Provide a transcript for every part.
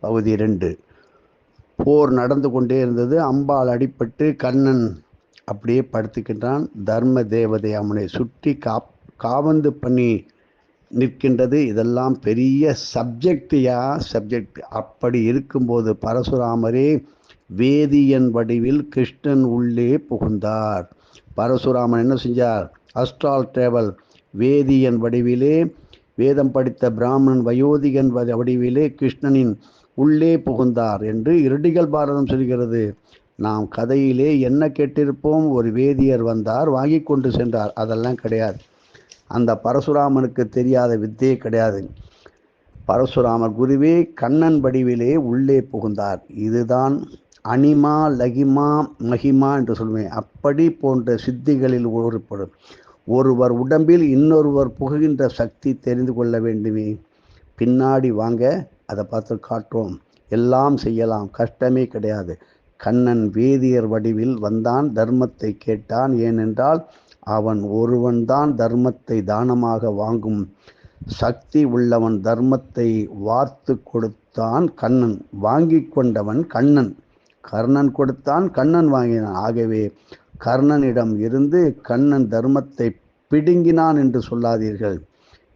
பகுதி ரெண்டு போர் நடந்து கொண்டே இருந்தது. அம்பாள் அடிபட்டு கண்ணன் அப்படியே படுத்துக்கின்றான். தர்ம தேவதை அவனை சுற்றி காப் காவந்து பண்ணி நிற்கின்றது. இதெல்லாம் பெரிய சப்ஜெக்டியா சப்ஜெக்ட் அப்படி இருக்கும்போது பரசுராமரே வேதியன் வடிவில் கிருஷ்ணன் உள்ளே புகுந்தார். பரசுராமன் என்ன செஞ்சார்? அஸ்ட்ரால் டிராவல் வேதியன் வடிவிலே வேதம் படித்த பிராமணன் வயோதிகன் வடிவிலே கிருஷ்ணனின் உள்ளே புகுந்தார் என்று இரடிகள் பாரதம் சொல்கிறது. நாம் கதையிலே என்ன கேட்டிருப்போம்? ஒரு வேதியர் வந்தார் வாங்கி கொண்டு சென்றார். அதெல்லாம் கிடையாது. அந்த பரசுராமனுக்கு தெரியாத வித்தையே கிடையாது. பரசுராமர் குருவே கண்ணன் வடிவிலே உள்ளே புகுந்தார். இதுதான் அனிமா லகிமா மகிமா என்று சொல்வேன் அப்படி போன்ற சித்திகளில் ஒருப்படும் ஒருவர் உடம்பில் இன்னொருவர் புகுகின்ற சக்தி தெரிந்து கொள்ள வேண்டுமே. பின்னாடி வாங்க அதை பார்த்து காட்டுவோம். எல்லாம் செய்யலாம். கஷ்டமே கிடையாது. கண்ணன் வேதியர் வடிவில் வந்தான் தர்மத்தை கேட்டான். ஏனென்றால் அவன் ஒருவன்தான் தர்மத்தை தானமாக வாங்கும். சக்தி உள்ளவன் தர்மத்தை வார்த்து கொடுத்தான் கண்ணன். வாங்கி கொண்டவன் கண்ணன். கர்ணன் கொடுத்தான் கண்ணன் வாங்கினான். ஆகவே கர்ணனிடம் இருந்து கண்ணன் தர்மத்தை பிடுங்கினான் என்று சொல்லாதீர்கள்.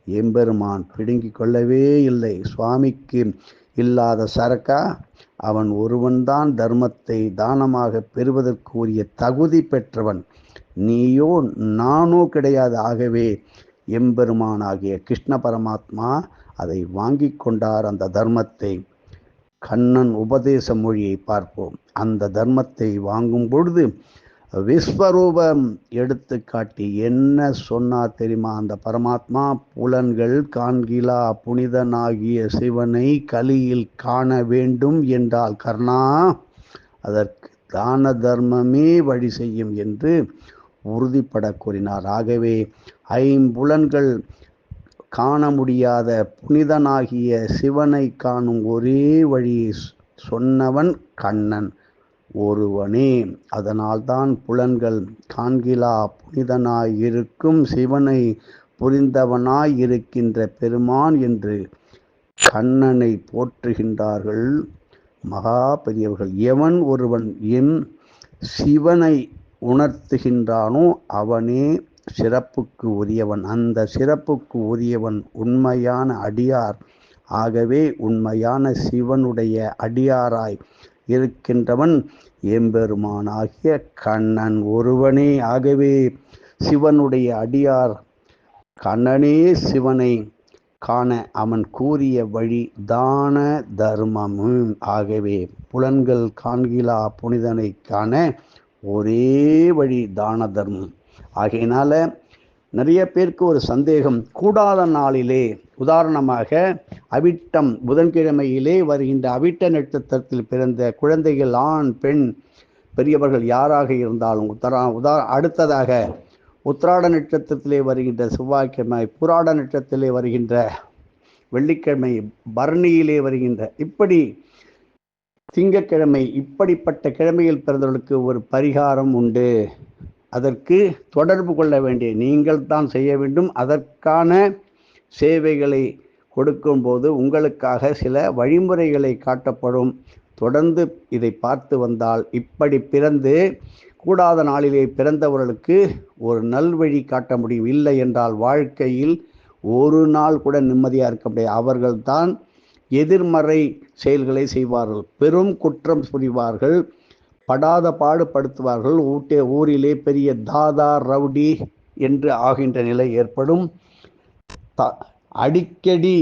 எம்பெருமான் பிடுங்கி கொள்ளவே இல்லை. சுவாமிக்கு இல்லாத சரக்கா? அவன் ஒருவன்தான் தர்மத்தை தானமாக பெறுவதற்குரிய தகுதி பெற்றவன். நீயோ நானோ கிடையாது. ஆகவே எம்பெருமானாகிய கிருஷ்ண பரமாத்மா அதை வாங்கி கொண்டார் அந்த தர்மத்தை. கண்ணன் உபதேச மொழியை பார்ப்போம். அந்த தர்மத்தை வாங்கும் பொழுது விஸ்வரூபம் எடுத்து காட்டி என்ன சொன்னா தெரியுமா? அந்த பரமாத்மா புலன்கள் காண்கிலா புனிதனாகிய சிவனை கலியில் காண வேண்டும் என்றால் கர்ணா அதற்கு தான தர்மமே வழி செய்யும் என்று உறுதிப்பட கூறினார். ஆகவே ஐம்புலன்கள் காண முடியாத புனிதனாகிய சிவனை காணும் ஒரே வழி சொன்னவன் கண்ணன். ஒருவனே. அதனால்தான் புலன்கள் காண்கிலா புனிதனாய் இருக்கும் சிவனை புரிந்தவனாய் இருக்கின்ற பெருமான் என்று கண்ணனை போற்றுகின்றார்கள் மகா பெரியவர்கள். எவன் ஒருவன் என் சிவனை உணர்த்துகின்றானோ அவனே சிறப்புக்கு உரியவன். அந்த சிறப்புக்கு உரியவன் உண்மையான அடியார். ஆகவே உண்மையான சிவனுடைய அடியாராய் இருக்கின்றவன் எம்பெருமானாகிய கண்ணன் ஒருவனே ஆகவே சிவனுடைய அடியார் கண்ணனே சிவனை காண அவன் கூறிய வழி தான தர்மமும் ஆகவே புலன்கள் காண்கிலா புனிதனை காண ஒரே வழி தான தர்மம். ஆகையினால நிறைய பேருக்கு ஒரு சந்தேகம். கூடாத நாளிலே உதாரணமாக அவிட்டம் புதன்கிழமையிலே வருகின்ற அவிட்ட நட்சத்திரத்தில் பிறந்த குழந்தைகள் ஆண் பெண் பெரியவர்கள் யாராக இருந்தாலும் உத்தரா உதா அடுத்ததாக உத்திராட நட்சத்திரத்திலே வருகின்ற செவ்வாய்க்கிழமை புராட நட்சத்திரத்திலே வருகின்ற வெள்ளிக்கிழமை பரணியிலே வருகின்ற இப்படி திங்கக்கிழமை இப்படிப்பட்ட கிழமையில் பிறந்தவர்களுக்கு ஒரு பரிகாரம் உண்டு. அதற்கு தொடர்பு கொள்ள வேண்டிய நீங்கள் தான் செய்ய வேண்டும். அதற்கான சேவைகளை கொடுக்கும்போது உங்களுக்காக சில வழிமுறைகளை காட்டப்படும். தொடர்ந்து இதை பார்த்து வந்தால் இப்படி பிறந்து கூடாத நாளிலே பிறந்தவர்களுக்கு ஒரு நல்வழி காட்ட முடியும். இல்லை என்றால் வாழ்க்கையில் ஒரு நாள் கூட நிம்மதியாக இருக்க முடியாது. அவர்கள்தான் எதிர்மறை செயல்களை செய்வார்கள். பெரும் குற்றம் புரிவார்கள். படாத பாடுபடுத்துவார்கள். ஊட்டே ஊரிலே பெரிய தாதா ரவுடி என்று ஆகின்ற நிலை ஏற்படும். த அடிக்கடி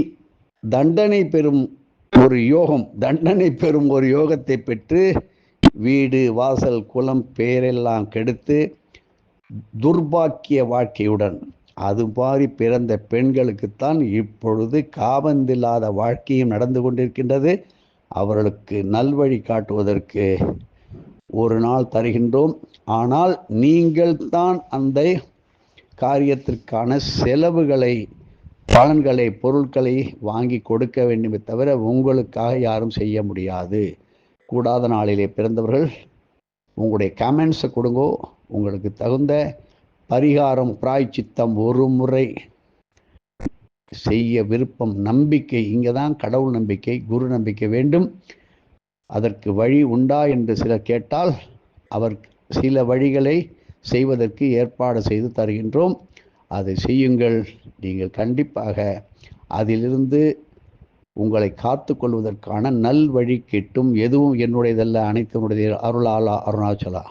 தண்டனை பெறும் ஒரு யோகம் தண்டனை பெறும் ஒரு யோகத்தை பெற்று வீடு வாசல் குலம் பேரெல்லாம் கெடுத்து துர்பாக்கிய வாழ்க்கையுடன் அது மாதிரி பிறந்த பெண்களுக்குத்தான் இப்பொழுது காபந்தில்லாத வாழ்க்கையும் நடந்து கொண்டிருக்கின்றது. அவர்களுக்கு நல்வழி காட்டுவதற்கு ஒரு நாள் தருகின்றோம். ஆனால் நீங்கள் தான் அந்த காரியத்திற்கான செலவுகளை பலன்களை பொருட்களை வாங்கி கொடுக்க வேண்டுமே தவிர உங்களுக்காக யாரும் செய்ய முடியாது. கூடாத நாளிலே பிறந்தவர்கள் உங்களுடைய கமெண்ட்ஸை கொடுங்கோ. உங்களுக்கு தகுந்த பரிகாரம் பிராய்ச்சித்தம் ஒரு முறை. செய்ய விருப்பம் நம்பிக்கை இங்கே தான் கடவுள் நம்பிக்கை குரு நம்பிக்கை வேண்டும். அதற்கு வழி உண்டா என்று சிலர் கேட்டால் அவர் சில வழிகளை செய்வதற்கு ஏற்பாடு செய்து தருகின்றோம். அதை செய்யுங்கள். நீங்கள் கண்டிப்பாக அதிலிருந்து உங்களை காத்து கொள்வதற்கான நல் வழி கிட்டும். எதுவும் என்னுடையதல்ல அனைத்தினுடைய அருளாலா அருணாச்சலா.